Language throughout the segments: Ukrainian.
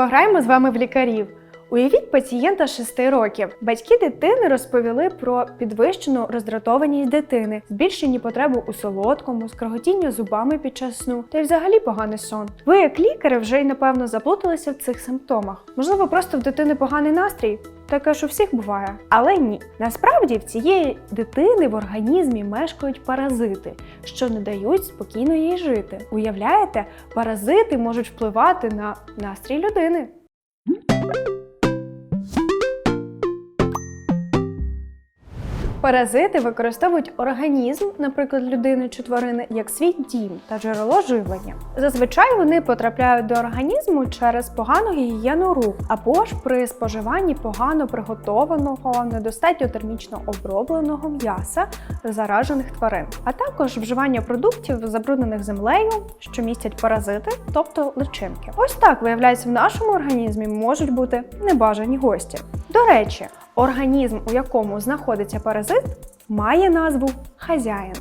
Пограємо з вами в лікарів. Уявіть пацієнта 6 років. Батьки дитини розповіли про підвищену роздратованість дитини, збільшені потреби у солодкому, скроготіння зубами під час сну та й взагалі поганий сон. Ви, як лікари, вже й напевно заплуталися в цих симптомах. Можливо, просто в дитини поганий настрій. Таке ж у всіх буває. Але ні. Насправді в цієї дитини в організмі мешкають паразити, що не дають спокійно їй жити. Уявляєте, паразити можуть впливати на настрій людини. Паразити використовують організм, наприклад, людини чи тварини, як свій дім та джерело живлення. Зазвичай вони потрапляють до організму через погану гігієну рук або ж при споживанні погано приготованого, недостатньо термічно обробленого м'яса заражених тварин, а також вживання продуктів, забруднених землею, що містять паразити, тобто личинки. Ось так виявляється, в нашому організмі можуть бути небажані гості. До речі, організм, у якому знаходиться паразит, має назву хазяїн.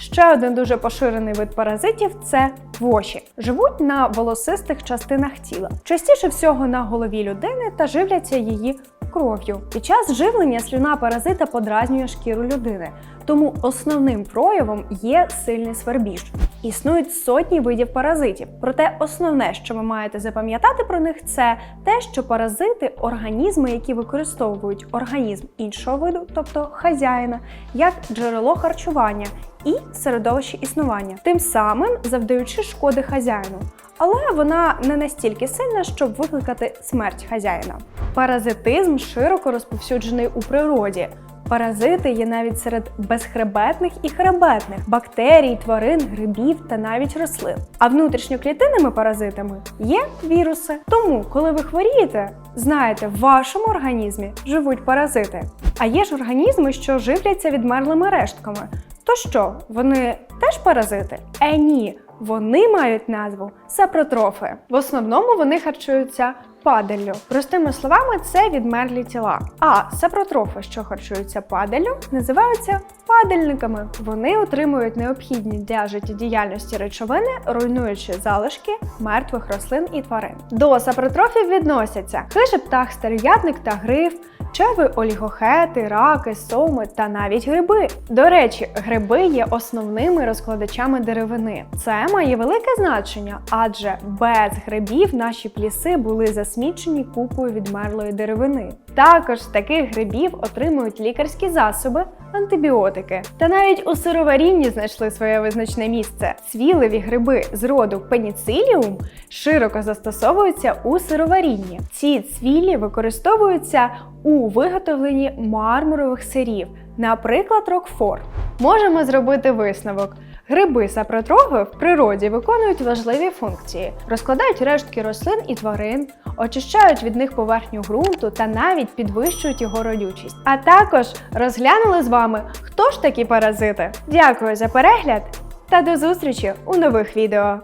Ще один дуже поширений вид паразитів це воші. Живуть на волосистих частинах тіла, частіше всього на голові людини та живляться її кров'ю. Під час живлення слюна паразита подразнює шкіру людини, тому основним проявом є сильний свербіж. Існують сотні видів паразитів, проте основне, що ви маєте запам'ятати про них, це те, що паразити організми, які використовують організм іншого виду, тобто хазяїна, як джерело харчування і середовище існування, тим самим завдаючи шкоди хазяїну. Але вона не настільки сильна, щоб викликати смерть хазяїна. Паразитизм широко розповсюджений у природі. Паразити є навіть серед безхребетних і хребетних бактерій, тварин, грибів та навіть рослин. А внутрішньоклітинними паразитами є віруси. Тому, коли ви хворієте, знаєте, в вашому організмі живуть паразити. А є ж організми, що живляться відмерлими рештками. То що, вони теж паразити? Е, ні. Вони мають назву сапротрофи. В основному вони харчуються падаллю. Простими словами, це відмерлі тіла. А сапротрофи, що харчуються падаллю, називаються падальниками. Вони отримують необхідні для життєдіяльності речовини, руйнуючи залишки мертвих рослин і тварин. До сапротрофів відносяться хижий птах, стерв'ятник та гриф. Чеви, олігохети, раки, соми та навіть гриби. До речі, гриби є основними розкладачами деревини. Це має велике значення, адже без грибів наші пліси були засмічені купою відмерлої деревини. Також з таких грибів отримують лікарські засоби, антибіотики. Та навіть у сироварінні знайшли своє визначне місце. Цвіливі гриби з роду пеніциліум широко застосовуються у сироварінні. Ці цвілі використовуються у виготовленні мармурових сирів, наприклад, рокфор. Можемо зробити висновок. Гриби сапротрофи в природі виконують важливі функції, розкладають рештки рослин і тварин, очищають від них поверхню ґрунту та навіть підвищують його родючість. А також розглянули з вами, хто ж такі паразити. Дякую за перегляд та до зустрічі у нових відео!